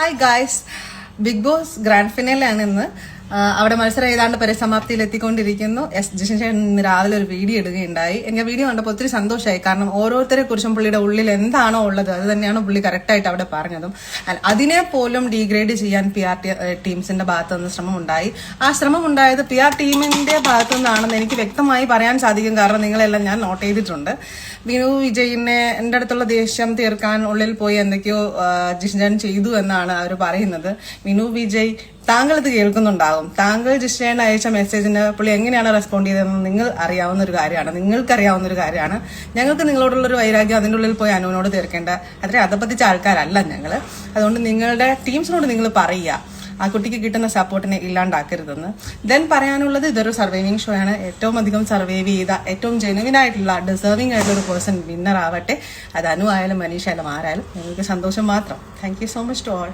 Hi guys Bigg Boss grand ഫിനലാണ് ഇന്ന്. അവിടെ മത്സരം ഏതാണ്ട് പരിസമാപ്തിയിൽ എത്തിക്കൊണ്ടിരിക്കുന്നു. എസ് ജിഷൻ രാവിലെ ഒരു വീഡിയോ ഇടുകയുണ്ടായി. എനിക്ക് വീഡിയോ കണ്ടപ്പോൾ ഒത്തിരി സന്തോഷമായി. കാരണം ഓരോരുത്തരെ കുറിച്ചും പുള്ളിയുടെ ഉള്ളിൽ എന്താണോ ഉള്ളത് അത് തന്നെയാണ് പുള്ളി കറക്റ്റായിട്ട് അവിടെ പറഞ്ഞതും. അതിനെ പോലും ഡീഗ്രേഡ് ചെയ്യാൻ പി ആർ ടീംസിന്റെ ഭാഗത്തു നിന്ന് ശ്രമം ഉണ്ടായി ആ ശ്രമം ഉണ്ടായത് പി ആർ ടീമിന്റെ ഭാഗത്തു നിന്നാണെന്ന് എനിക്ക് വ്യക്തമായി പറയാൻ സാധിക്കും. കാരണം നിങ്ങളെല്ലാം ഞാൻ നോട്ട് ചെയ്തിട്ടുണ്ട്. വിനു വിജയിനെ എന്റെ അടുത്തുള്ള ദേഷ്യം തീർക്കാൻ ഉള്ളിൽ പോയി എന്തൊക്കെയോ ജിഷൻ ചെയ്തു എന്നാണ് അവർ പറയുന്നത്. വിനു വിജയ് താങ്കൾ ഇത് കേൾക്കുന്നുണ്ടാകും. താങ്കൾ ജിഷൻ അയച്ച മെസ്സേജിന് പുള്ളി എങ്ങനെയാണ് റെസ്പോണ്ട് ചെയ്തതെന്ന് നിങ്ങൾ അറിയാവുന്ന ഒരു കാര്യമാണ്. നിങ്ങൾക്ക് അറിയാവുന്ന ഒരു കാര്യമാണ്. ഞങ്ങൾക്ക് നിങ്ങളോടുള്ള ഒരു വൈരാഗ്യം അതിന്റെ ഉള്ളിൽ പോയി അനുവിനോട് തീർക്കേണ്ട. അത്ര അതപ്പത്തിച്ച ആൾക്കാരല്ല ഞങ്ങൾ അതുകൊണ്ട് നിങ്ങളുടെ ടീംസിനോട് നിങ്ങൾ പറയുക. ആ കുട്ടിക്ക് കിട്ടുന്ന സപ്പോർട്ടിനെ ഇല്ലാണ്ടാക്കരുതെന്ന്. ദെൻ പറയാനുള്ളത് ഇതൊരു സർവൈവിങ് ഷോ ആണ്. ഏറ്റവും അധികം സർവൈവ് ചെയ്ത ഏറ്റവും ജെനുവിൻ ആയിട്ടുള്ള ഡിസേർവിംഗ് ആയിട്ടുള്ള ഒരു പേഴ്സൺ വിന്നർ ആവട്ടെ. അത് അനു ആയാലും മനീഷ് ആയാലും ആരായാലും നിങ്ങൾക്ക് സന്തോഷം മാത്രം. Thank so much to all